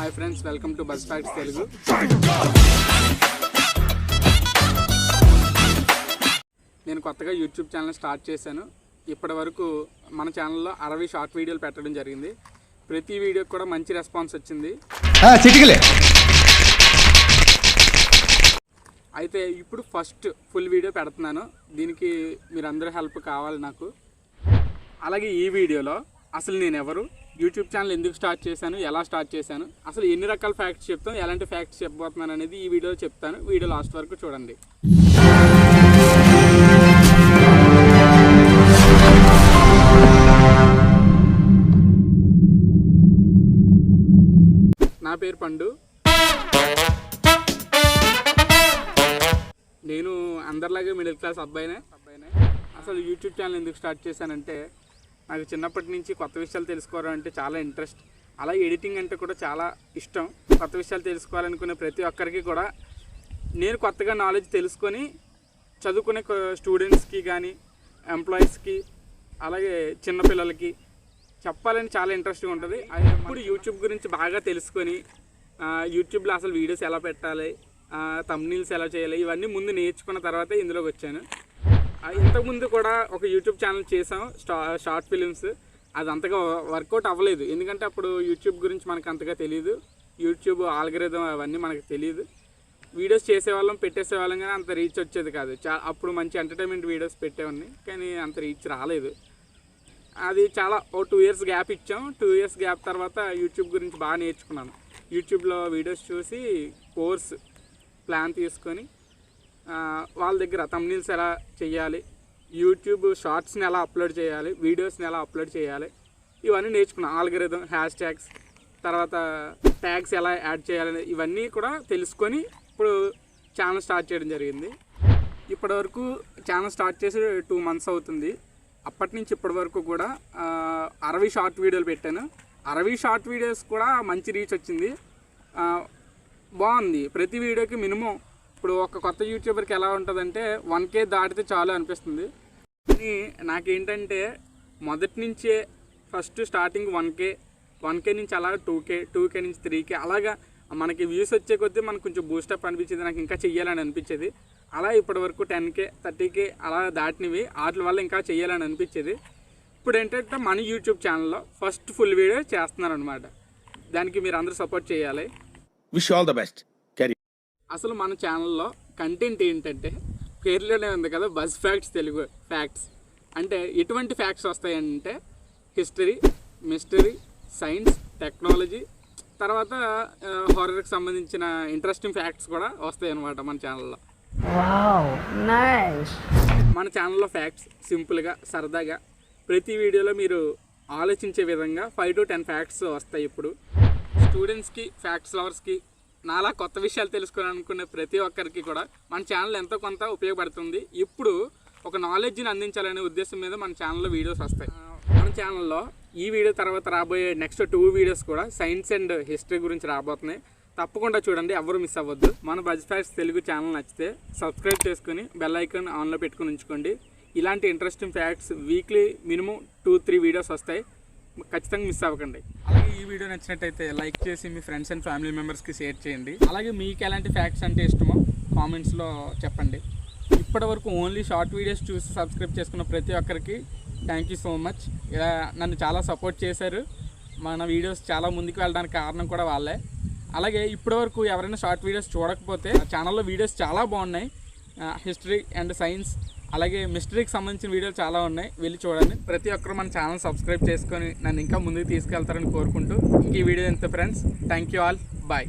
Hi friends welcome to buzz facts Telugu నేను కొత్తగా YouTube channel start చేశాను. ఇప్పటి వరకు మన ఛానల్లో అరవై షార్ట్ వీడియోలు పెట్టడం జరిగింది. ప్రతి వీడియోకి కూడా మంచి రెస్పాన్స్ వచ్చింది. అయితే ఇప్పుడు ఫస్ట్ ఫుల్ వీడియో పెడుతున్నాను. దీనికి మీరందరూ హెల్ప్ కావాలి నాకు. అలాగే ఈ వీడియోలో అసలు నేను ఎవరు యూట్యూబ్ ఛానల్ ఎందుకు స్టార్ట్ చేశాను ఎలా స్టార్ట్ చేశాను అసలు ఎన్ని రకాల ఫ్యాక్ట్స్ చెప్తాను ఎలాంటి ఫ్యాక్ట్స్ చెప్పబోతున్నాను అనేది ఈ వీడియోలో చెప్తాను. వీడియో లాస్ట్ వరకు చూడండి. నా పేరు పండు. నేను అందరిలాగే మిడిల్ క్లాస్ అబ్బాయినే. అబ్బాయినే అసలు యూట్యూబ్ ఛానల్ ఎందుకు స్టార్ట్ చేశానంటే నాకు చిన్నప్పటి నుంచి కొత్త విషయాలు తెలుసుకోవడం అంటే చాలా ఇంట్రెస్ట్. అలాగే ఎడిటింగ్ అంటే కూడా చాలా ఇష్టం. కొత్త విషయాలు తెలుసుకోవాలనుకునే ప్రతి ఒక్కరికి కూడా నేను కొత్తగా నాలెడ్జ్ తెలుసుకొని చదువుకునే స్టూడెంట్స్కి కానీ ఎంప్లాయీస్కి అలాగే చిన్నపిల్లలకి చెప్పాలని చాలా ఇంట్రెస్ట్గా ఉంటుంది. అది ఇప్పుడు యూట్యూబ్ గురించి బాగా తెలుసుకొని యూట్యూబ్లో అసలు వీడియోస్ ఎలా పెట్టాలి తమ్నీల్స్ ఎలా చేయాలి ఇవన్నీ ముందు నేర్చుకున్న తర్వాత ఇందులోకి వచ్చాను. ఇంతకుముందు కూడా ఒక యూట్యూబ్ ఛానల్ చేసాం షార్ట్ ఫిలిమ్స్ అది అంతగా వర్కౌట్ అవ్వలేదు. ఎందుకంటే అప్పుడు యూట్యూబ్ గురించి మనకు అంతగా తెలియదు యూట్యూబ్ ఆల్గరిథం అవన్నీ మనకు తెలియదు వీడియోస్ చేసేవాళ్ళం పెట్టేసేవాళ్ళం కానీ అంత రీచ్ వచ్చేది కాదు. చా అప్పుడు మంచి ఎంటర్టైన్మెంట్ వీడియోస్ పెట్టేవాడిని కానీ అంత రీచ్ రాలేదు. అది చాలా ఓ టూ ఇయర్స్ గ్యాప్ ఇచ్చాం. టూ ఇయర్స్ గ్యాప్ తర్వాత యూట్యూబ్ గురించి బాగా నేర్చుకున్నాను. యూట్యూబ్లో వీడియోస్ చూసి కోర్స్ ప్లాన్ తీసుకొని వాళ్ళ దగ్గర తమ్నీల్స్ ఎలా చేయాలి యూట్యూబ్ షార్ట్స్ని ఎలా అప్లోడ్ చేయాలి వీడియోస్ని ఎలా అప్లోడ్ చేయాలి ఇవన్నీ నేర్చుకున్నాను ఆల్గరిథం హ్యాష్ ట్యాగ్స్ తర్వాత ట్యాగ్స్ ఎలా యాడ్ చేయాలి ఇవన్నీ కూడా తెలుసుకొని ఇప్పుడు ఛానల్ స్టార్ట్ చేయడం జరిగింది. ఇప్పటివరకు ఛానల్ స్టార్ట్ చేసి టూ మంత్స్ అవుతుంది. అప్పటి నుంచి ఇప్పటి వరకు కూడా అరవై షార్ట్ వీడియోలు పెట్టాను. అరవై షార్ట్ వీడియోస్ కూడా మంచి రీచ్ వచ్చింది. బాగుంది. ప్రతి వీడియోకి మినిమం ఇప్పుడు ఒక కొత్త యూట్యూబర్కి ఎలా ఉంటుందంటే వన్ కే దాటితే చాలు అనిపిస్తుంది. కానీ నాకేంటంటే మొదటి నుంచే first starting one K one K నుంచి అలా టూ కే టూ కే నుంచి త్రీ కే అలాగా మనకి వ్యూస్ వచ్చే కొద్దీ మనకు కొంచెం బూస్టప్ అనిపించేది నాకు ఇంకా చెయ్యాలని అనిపించేది. అలా ఇప్పటి వరకు టెన్ కే థర్టీ కే అలా దాటినవి వాటి వల్ల ఇంకా చెయ్యాలని అనిపించేది. ఇప్పుడు ఏంటంటే మన యూట్యూబ్ ఛానల్లో ఫస్ట్ ఫుల్ వీడియో చేస్తున్నాను అనమాట దానికి మీరు అందరూ సపోర్ట్ చేయాలి. విష్ ఆల్ ద బెస్ట్ అసలు మన ఛానల్లో కంటెంట్ ఏంటంటే పేర్లోనే ఉంది కదా బస్ ఫ్యాక్ట్స్ తెలుగు ఫ్యాక్ట్స్ అంటే ఎటువంటి ఫ్యాక్ట్స్ వస్తాయంటే హిస్టరీ మిస్టరీ సైన్స్ టెక్నాలజీ తర్వాత హారర్కి సంబంధించిన ఇంట్రెస్టింగ్ ఫ్యాక్ట్స్ కూడా వస్తాయి అన్నమాట మన ఛానల్లో. మన ఛానల్లో ఫ్యాక్ట్స్ సింపుల్గా సరదాగా ప్రతి వీడియోలో మీరు ఆలోచించే విధంగా ఫైవ్ టు టెన్ ఫ్యాక్ట్స్ వస్తాయి ఇప్పుడు. స్టూడెంట్స్కి ఫ్యాక్ట్స్ లవర్స్కి నాలా కొత్త విషయాలు తెలుసుకోవాలనుకునే ప్రతి ఒక్కరికి కూడా మన ఛానల్ ఎంతో కొంత ఉపయోగపడుతుంది. ఇప్పుడు ఒక నాలెడ్జ్ని అందించాలనే ఉద్దేశం మీద మన ఛానల్లో వీడియోస్ వస్తాయి. మన ఛానల్లో ఈ వీడియో తర్వాత రాబోయే నెక్స్ట్ టూ వీడియోస్ కూడా సైన్స్ అండ్ హిస్టరీ గురించి రాబోతున్నాయి. తప్పకుండా చూడండి ఎవరు మిస్ అవ్వద్దు. మన బజ్ ఫ్యాక్ట్స్ తెలుగు ఛానల్ నచ్చితే సబ్స్క్రైబ్ చేసుకుని బెల్ ఐకాన్ ఆన్లో పెట్టుకుని ఉంచుకోండి. ఇలాంటి interesting facts weekly minimum two three videos వస్తాయి. ఖచ్చితంగా మిస్ అవ్వకండి. అలాగే ఈ వీడియో నచ్చినట్టయితే లైక్ చేసి మీ ఫ్రెండ్స్ అండ్ ఫ్యామిలీ మెంబర్స్కి షేర్ చేయండి. అలాగే మీకు ఎలాంటి ఫ్యాక్ట్స్ అంటే ఇష్టమో కామెంట్స్లో చెప్పండి. ఇప్పటి వరకు ఓన్లీ షార్ట్ వీడియోస్ చూసి సబ్స్క్రైబ్ చేసుకున్న ప్రతి ఒక్కరికి థ్యాంక్ యూ సో మచ్ ఇలా నన్ను చాలా సపోర్ట్ చేశారు. మన వీడియోస్ చాలా ముందుకు వెళ్ళడానికి కారణం కూడా వాళ్ళే. అలాగే ఇప్పటివరకు ఎవరైనా షార్ట్ వీడియోస్ చూడకపోతే ఛానల్లో వీడియోస్ చాలా బాగున్నాయి. హిస్టరీ అండ్ సైన్స్ అలాగే మిస్టరీకి సంబంధించిన వీడియోలు చాలా ఉన్నాయి. వెళ్ళి చూడండి. ప్రతి ఒక్కరు మన ఛానల్ సబ్స్క్రైబ్ చేసుకొని నన్ను ఇంకా ముందుకు తీసుకెళ్తారని కోరుకుంటూ ఇంక ఈ వీడియో ఎంత friends. Thank you all bye